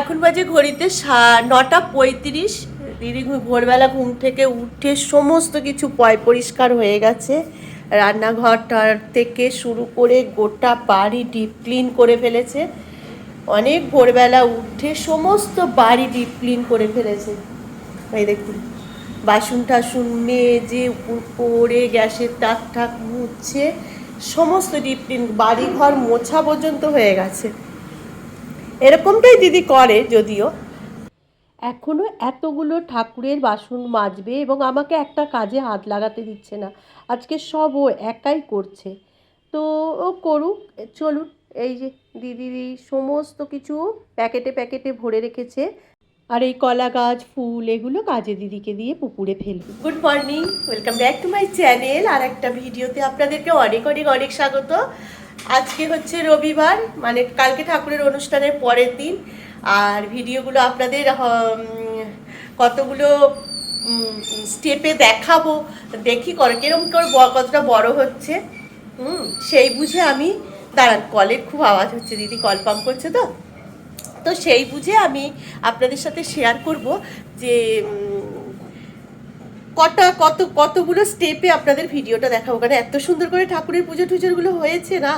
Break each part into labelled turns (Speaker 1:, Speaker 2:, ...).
Speaker 1: এখন বাজে ঘড়িতে নটা পঁয়ত্রিশ। দিদি ভোরবেলা ঘুম থেকে উঠে সমস্ত কিছু পয় পরিষ্কার হয়ে গেছে। রান্নাঘরটার থেকে শুরু করে গোটা বাড়ি ডিপ ক্লিন করে ফেলেছে। অনেক ভোরবেলা উঠে সমস্ত বাড়ি ডিপ ক্লিন করে ফেলেছে। এই দেখুন, বাসন টাসন মেজে উপর গ্যাসের টাক ঠাক মুছছে সমস্ত ডিপ ক্লিন বাড়ি ঘর মোছা পর্যন্ত হয়ে গেছে। এরকমটাই দিদি করে যদিও। এখনও এতগুলো ঠাকুরের বাসন মাজবে এবং আমাকে একটা কাজে হাত লাগাতে দিচ্ছে না। আজকে সব ও একাই করছে। তো ও করুক চলুন এই যে দিদি সমস্ত কিছু প্যাকেটে প্যাকেটে ভরে রেখেছে। আর এই কলা গাছ ফুল এগুলো কাজে দিদিকে দিয়ে পুকুরে ফেলবে। Good morning welcome back to my channel আর একটা ভিডিওতে আপনাদেরকে অনেক অনেক অনেক স্বাগত। আজকে হচ্ছে রবিবার মানে কালকে ঠাকুরের অনুষ্ঠানের পরের দিন। আর ভিডিওগুলো আপনাদের কতগুলো স্টেপে দেখাবো, দেখি করে, কিরম করে কতটা বড় হচ্ছে। হুম, সেই বুঝে আমি, দাঁড়ান, কলের খুব আওয়াজ হচ্ছে, দিদি কল পাম্প করছে তো। তো সেই বুঝে আমি আপনাদের সাথে শেয়ার করব যে কটা, কত, কতগুলো স্টেপে আপনাদের ভিডিওটা দেখাবো? কারণ এত সুন্দর করে ঠাকুরের পুজো টুজোগুলো হয়েছে না?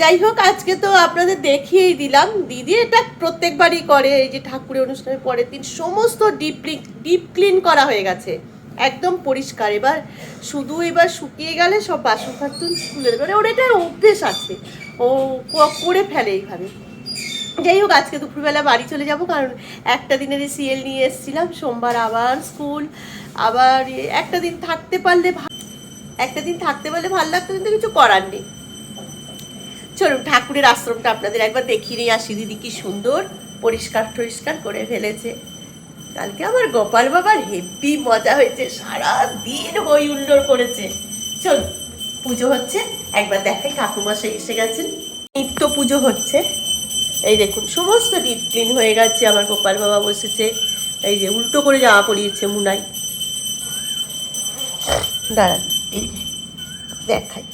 Speaker 1: যাই হোক, আজকে তো আপনাদের দেখিয়েই দিলাম। দিদি এটা প্রত্যেকবারই করে, এই যে ঠাকুরের অনুষ্ঠানের পরের দিন সমস্ত ডিপ ডিপ ক্লিন করা হয়ে গেছে। একদম পরিষ্কার। এবার শুধু এবার শুকিয়ে গেলে সব বাসন ফাসন তুলে দেবে। মানে ওর এটা অভ্যেস আছে। ও করে ফেলে এইভাবে। যাই হোক, আজকে দুপুরবেলা বাড়ি চলে যাব, কারণ একটা দিনের সিএল নিয়ে এসেছিলাম। সোমবার আবার স্কুল, আবার একটা দিন থাকতে পারলে একটা দিন থাকতে পারলে ভালো লাগতো, কিন্তু কিছু করার নেই। চলুন, ঠাকুরের আশ্রমটা আপনাদের একবার দেখিয়ে নিয়ে আসি দিদি কি সুন্দর, পরিষ্কার টরিষ্কার করে ফেলেছে। কালকে আমার গোপাল বাবার হেভি মজা হয়েছে সারা দিন হই উল্লোড় করেছে। চল পুজো হচ্ছে। একবার দেখাই ঠাকুমশাই এসে গেছেন। নিত্য পুজো হচ্ছে। এই দেখুন, সমস্ত ডিপ ক্লিন হয়ে গেছে। আমার গোপাল বাবা বসেছে। এই যে উল্টো করে জামা পরিয়েছে মুনাই। দাঁড়ান দেখাই।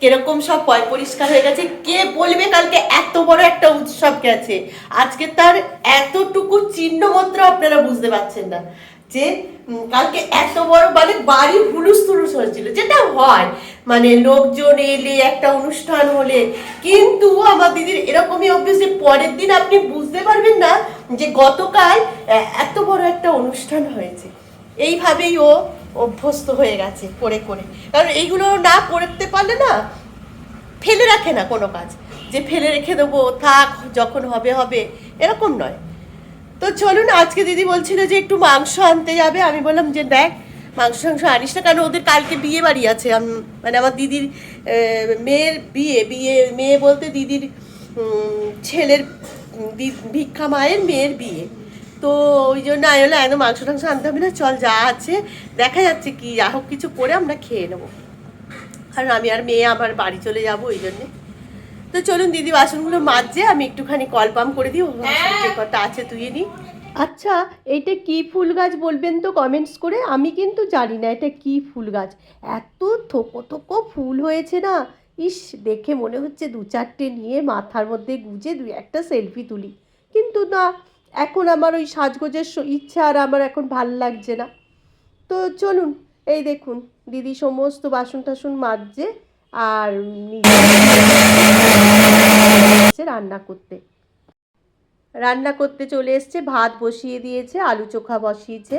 Speaker 1: কীরকম সব পয় পরিষ্কার হয়ে গেছে। কে বলবে কালকে এত বড় একটা উৎসব গেছে? আজকে তার এতটুকু চিহ্ন মাত্র আপনারা বুঝতে পারছেন না। যে কালকে এত বড় মানে বাড়ি হুলুস তুলুস হয়েছিল। যেটা হয় মানে লোকজন এলে, একটা অনুষ্ঠান হলে, কিন্তু আমার দিদির এরকমই অভ্যেস যে পরের দিন আপনি বুঝতে পারবেন না যে গতকাল এত বড় একটা অনুষ্ঠান হয়েছে। এইভাবেই ও অভ্যস্ত হয়ে গেছে করে করে। কারণ এইগুলো না করতে পারলে না, ফেলে রাখে না কোনো কাজ। যে ফেলে রেখে দেবো, থাক, যখন হবে হবে, এরকম নয়। তো চলুন, আজকে দিদি বলছিল যে একটু মাংস আনতে যাবে। আমি বললাম যে দেখ, মাংস টাংস আনিস না, কারণ ওদের কালকে বিয়ে বাড়ি আছে। মানে আমার দিদির মেয়ের বিয়ে বিয়ে, মেয়ে বলতে দিদির ছেলের ভিক্ষা মায়ের মেয়ের বিয়ে। তো ওই জন্য আমি বললাম একদম মাংস টাংস আনতে হবে না চল যা আছে দেখা যাচ্ছে কি যা হোক কিছু করে আমরা খেয়ে নেব। কারণ আমি আর মেয়ে আবার বাড়ি চলে যাব ওই জন্যে। তো চলুন দিদি বাসনগুলো মাজছে আমি একটুখানি কল পাম্প করে দিই ও বাসন যে কটা আছে তুই নি। আচ্ছা এইটা কি ফুল গাছ বলবেন তো কমেন্টস করে? আমি কিন্তু জানি না এটা কি ফুল গাছ। এত থোকো থোকো ফুল হয়েছে না। ইস দেখে মনে হচ্ছে দু চারটে নিয়ে মাথার মধ্যে গুজে দুই একটা সেলফি তুলি। কিন্তু না এখন আমার ওই সাজগোজের ইচ্ছা আর আমার এখন ভালো লাগছে না। তো চলুন, এই দেখুন, দিদি সমস্ত বাসন টাসন মাজছে আর রান্না করতে। রান্না করতে চলে এসছে, ভাত বসিয়ে দিয়েছে, আলু চোখা বসিয়েছে।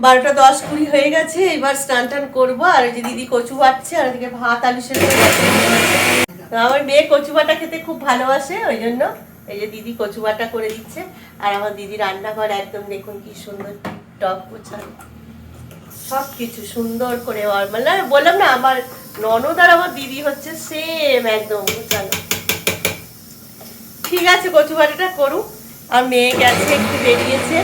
Speaker 1: বারোটা দশ কুড়ি হয়ে গেছে, এবার স্নান টান করব, আর ওই যে দিদি কচু বাটছে, আর ওদিকে ভাত, আলু সেদ্ধ আমার মেয়ে কচু বাটা খেতে খুব ভালোবাসে, ওই জন্য এই যে দিদি কচু বাটা করে দিচ্ছে, আর আমার দিদি রান্নাঘর একদম দেখুন কি সুন্দর টপ গোছানো। সব কিছু সুন্দর করে মানে বললাম না, আমার ননদ আর আমার দিদি হচ্ছে সেম একদম বুঝানো ঠিক আছে কচু বাটিটা করুক। আর মেয়ে গেছে, একটু বেরিয়েছে।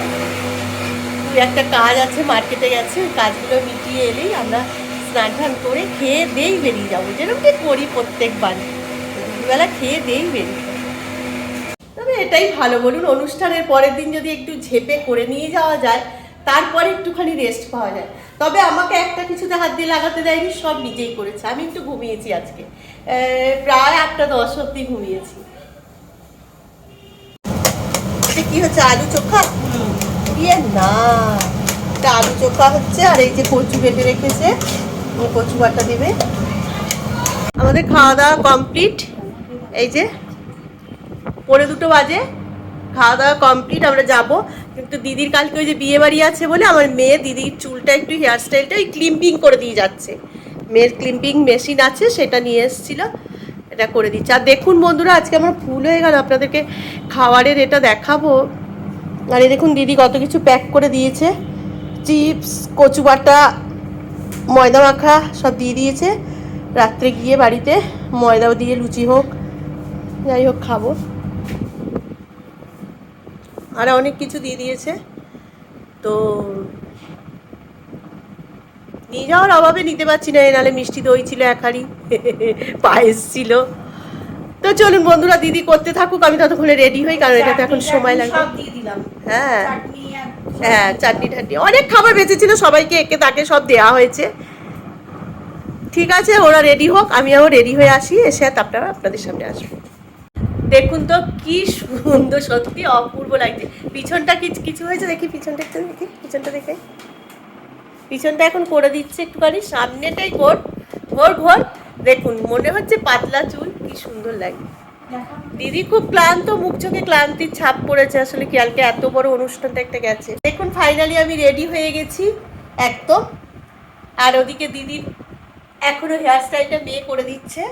Speaker 1: একটা কাজ আছে মার্কেটে গেছে কাজগুলো মিটিয়ে এলেই আমরা স্নান টান করে খেয়ে দিয়েই বেরিয়ে যাব। যেরকম করি প্রত্যেকবার। দুবেলা খেয়ে দিয়েই বেরিয়ে এটাই ভালো। বলুন, অনুষ্ঠানের পরের দিন যদি একটু ঝেপে করে নিয়ে যাওয়া যায়, তারপরে একটুখানি রেস্ট পাওয়া যায়। তবে আমাকে একটা কিছুতে হাত দিয়ে লাগাতে দেয়নি, সব নিজেই করেছে। আমি একটু ঘুমিয়েছি আজকে। প্রায় আটটা দশ অব্দি ঘুমিয়েছি। এটা কি হচ্ছে, আলু চোখা? ইয়ে না, এটা আলু চোখা হচ্ছে, আর এই যে কচু বেটে রেখেছে কচু বাটা দেবে। আমাদের খাওয়া দাওয়া কমপ্লিট এই যে পরে দুটো বাজে। খাওয়া দাওয়া কমপ্লিট আমরা যাব। কিন্তু দিদির কালকে ওই যে বিয়ে বাড়ি আছে বলে আমার মেয়ে দিদির চুলটা একটু হেয়ার স্টাইলটা ওই ক্লিম্পিং করে দিয়ে যাচ্ছে। মেয়ের ক্লিম্পিং মেশিন আছে, সেটা নিয়ে এসেছিল। এটা করে দিচ্ছে। আর দেখুন বন্ধুরা, আজকে আমার ফুল হয়ে গেল। আপনাদেরকে খাবারের এটা দেখাবো। আর এই দেখুন দিদি কত কিছু প্যাক করে দিয়েছে। চিপস কচু বাটা, ময়দা মাখা সব দিয়ে দিয়েছে। রাত্রে গিয়ে বাড়িতে ময়দাও দিয়ে লুচি হোক, যাই হোক খাব। আর অনেক কিছু দিয়ে দিয়েছে। তো নিয়ে যাওয়ার অভাবে নিতে পারছি না নাহলে মিষ্টি দই ছিল এক হাঁড়ি পায়েস ছিল। তো চলুন বন্ধুরা দিদি করতে থাকুক আমি ততক্ষণে রেডি হই কারণ এটা তো এখন সময় লাগবে। হ্যাঁ।
Speaker 2: চাটনি
Speaker 1: হ্যাঁ চাটনি ঠাটনি। অনেক খাবার বেঁচেছিল সবাইকে একে তাকে সব দেওয়া হয়েছে। ঠিক আছে ওরা রেডি হোক আমি আবার রেডি হয়ে আসি এসে তারপরে আপনাদের সামনে আসব। দেখুন তো, কি সুন্দর, সত্যি অপূর্ব লাগছে। পিছনটা কিছু হয়েছে দেখি, পিছনটা একটু দেখি, পিছনটা দেখে। পিছনটা এখন করে দিচ্ছে একটুখানি, সামনেটাই ঘোর ঘোর ঘোর। দেখুন, মনে হচ্ছে পাতলা চুল, কি সুন্দর লাগে দিদি খুব ক্লান্ত, মুখ চোখে ক্লান্তির ছাপ পড়েছে আসলে কালকে এত বড় অনুষ্ঠানটা একটা গেছে। দেখুন ফাইনালি আমি রেডি হয়ে গেছি, একদম। আর ওদিকে দিদির এখনও হেয়ার স্টাইলটা মেয়ে করে দিচ্ছে।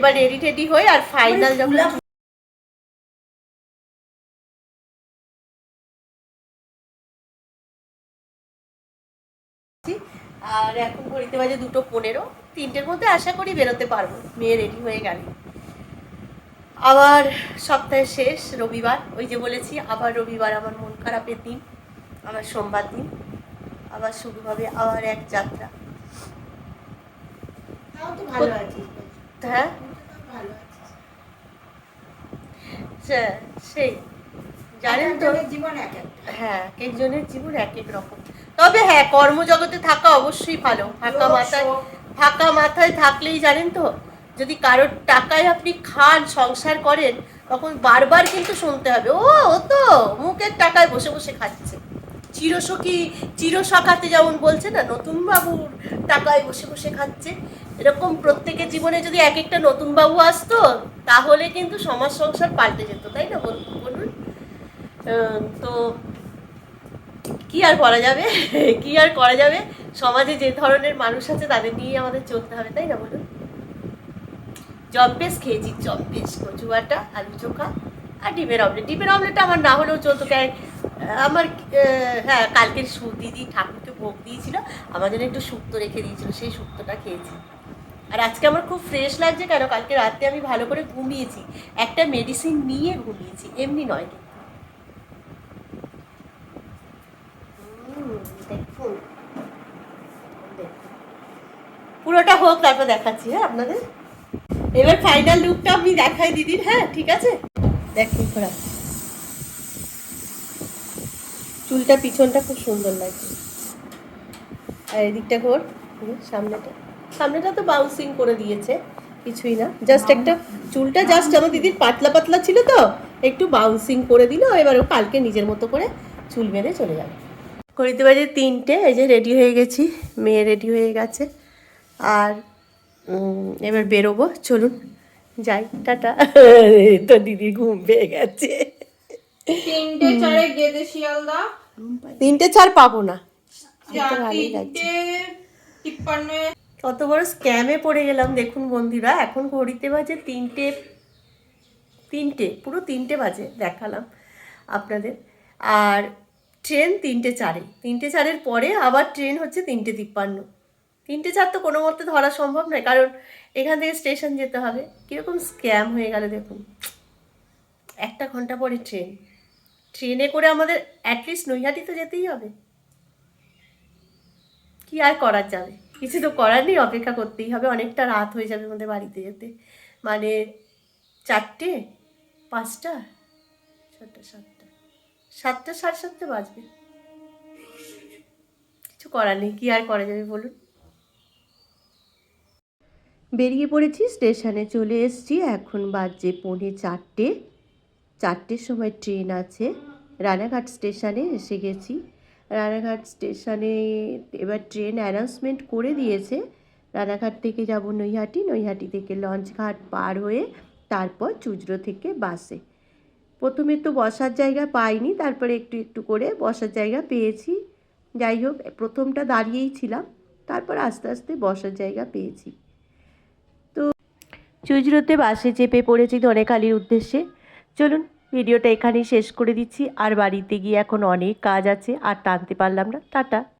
Speaker 1: এবার রেডি টেডি হয়ে আর ফাইনাল যখন আর এখন ঘড়িতে বাজে দুটো পনেরো। তিনটের মধ্যে আশা করি বেরোতে পারব। মেয়ে রেডি হয়ে গেল। আবার সপ্তাহের শেষ রবিবার। ওই যে বলেছি আবার রবিবার আমার মন খারাপের দিন আবার সোমবার দিন। আবার শুরু হবে আবার এক যাত্রা।
Speaker 2: তাও তো ভালো আছিস
Speaker 1: হ্যাঁ? সে- সেই। জানেন তো?
Speaker 2: জীবন এক
Speaker 1: হ্যাঁ এক একজনের জীবন এক এক রকম। তবে হ্যাঁ কর্মজগতে থাকা অবশ্যই ভালো। ফাঁকা মাথায়। ফাঁকা মাথায় থাকলেই জানেন তো যদি কারোর টাকায় আপনি খান সংসার করেন তখন বারবার কিন্তু শুনতে হবে ও ও তো মুখের টাকায় বসে বসে খাচ্ছে। চিরসখী চিরসখাতে যেমন বলছে না নতুন বাবুর টাকায় বসে বসে খাচ্ছে। এরকম প্রত্যেকের জীবনে যদি এক একটা নতুন বাবু আসতো, তাহলে কিন্তু সমাজ সংসার পাল্টে যেত, তাই না বলুন? তো কি আর করা যাবে? কি আর করা যাবে? সমাজে যে ধরনের মানুষ আছে, তাদের নিয়ে আমাদের চলতে হবে, তাই না বলুন? জম্পেস খেয়েছি জম্পেস কচুয়াটা, আলু চোখা। আর ডিমের অমলেট ডিমের অমলেটটা আমার না হলেও চলতো কেন আমার হ্যাঁ কালকের সু দিদি ঠাকুরকে ভোগ দিয়েছিল, আমার জন্য একটু শুক্তো রেখে দিয়েছিল, সেই শুক্তোটা খেয়েছি। আর আজকে আমার খুব ফ্রেশ লাগছে, কেন? কালকে রাতে আমি ভালো করে ঘুমিয়েছি, একটা মেডিসিন নিয়ে ঘুমিয়েছি, এমনি নয় দেখুন। পুরোটা হোক, তারপর দেখাচ্ছি হ্যাঁ আপনাদের? এবার ফাইনাল লুকটা আমি দেখাই, দিদির হ্যাঁ ঠিক আছে? দেখুন ঘোরা চুলটা পিছনটা খুব সুন্দর লাগছে। আর এদিকটা ঘোর সামনেটা। সামনেটা তো বাউন্সিং করে দিয়েছে কিছুই না। জাস্ট একটা চুলটা জাস্ট আমার দিদির পাতলা পাতলা ছিল তো একটু বাউন্সিং করে দিল এবার ও কালকে নিজের মতো করে চুল বেঁধে চলে যাবে ঘড়িতে বাজে তিনটে এই যে রেডি হয়ে গেছি মেয়ে রেডি হয়ে গেছে। আর উম, এবার বেরোবো চলুন। যাই টাটা। তো দিদি ঘুম পেয়ে গেছে।
Speaker 2: তিনটে চারে গেদে শিয়ালদা।
Speaker 1: তিনটে চার পাবো না। কত বড় স্ক্যামে পড়ে গেলাম দেখুন বন্ধুরা। এখন ঘড়িতে বাজে তিনটে তিনটে পুরো তিনটে বাজে দেখালাম আপনাদের। আর ট্রেন তিনটে চারে। তিনটে চারের পরে আবার ট্রেন হচ্ছে তিনটে তিপ্পান্ন। তিনটে চার তো কোনো মতে ধরা সম্ভব নয়, কারণ এখান থেকে স্টেশন যেতে হবে। কীরকম স্ক্যাম হয়ে গেল দেখুন। একটা ঘণ্টা পরে ট্রেন। ট্রেনে করে আমাদের অ্যাটলিস্ট নৈহাটি তো যেতেই হবে। কি আর করার যাবে? কিছু তো করার নেই, অপেক্ষা করতেই হবে। অনেকটা রাত হয়ে যাবে আমাদের বাড়িতে যেতে। মানে চারটে? পাঁচটা? ছটা, সাতটা। সাতটা, সাড়ে সাতটা বাজবে। কিছু করার নেই, কি আর করা যাবে বলুন? বেরিয়ে পড়েছি, স্টেশনে চলে এসেছি। এখন বাজে পৌনে চারটে। চারটের সময় ট্রেন আছে। রানাঘাট স্টেশনে এসে গেছি। রানাঘাট স্টেশনে এবার ট্রেন অ্যানাউন্সমেন্ট করে দিয়েছে। রানাঘাট থেকে যাব নৈহাটি নৈহাটি থেকে লঞ্চ ঘাট পার হয়ে তারপর চুজরো থেকে বাসে। প্রথমে তো বসার জায়গা পাইনি, তারপরে একটু একটু করে বসার জায়গা পেয়েছি। যাই হোক, প্রথমটা দাঁড়িয়েই ছিলাম, তারপর আস্তে আস্তে বসার জায়গা পেয়েছি। চুজরোতে বাসে চেপে পড়েছি ধনেখালির উদ্দেশ্যে। চলুন, ভিডিওটা এখানেই শেষ করে দিচ্ছি। আর বাড়িতে গিয়ে এখন অনেক কাজ আছে, আর টানতে পারলাম না। টাটা।